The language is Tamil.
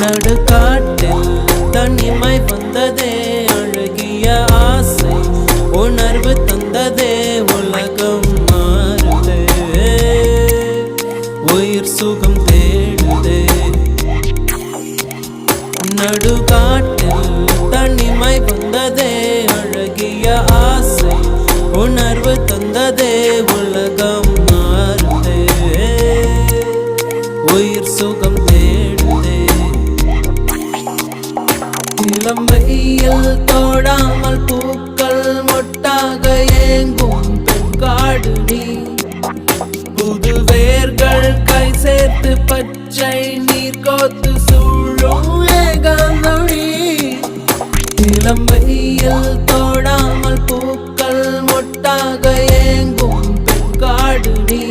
நடுக்காட்டில் தனிமை வந்ததே அழகிய ஆசை உணர்வு தந்ததே உலகம் மாறுதே உயிர் சுகம் தேடுதே நடுக்காட்டில் தனிமை வந்ததே அழகிய ஆசை. உணர்வு தந்ததே சுகம் தேடுதே இளமையில் தோடாமல் பூக்கள் மொட்டாக ஏங்கும் பெண்காடு நீ. புது வேர்கள் கை சேர்த்து பச்சை நீர் கோத்து சூழும் ஏகாந்தொழி. இளமையில் தோடாமல் பூக்கள் மொட்டாக ஏங்கும் பெண்காடு நீ.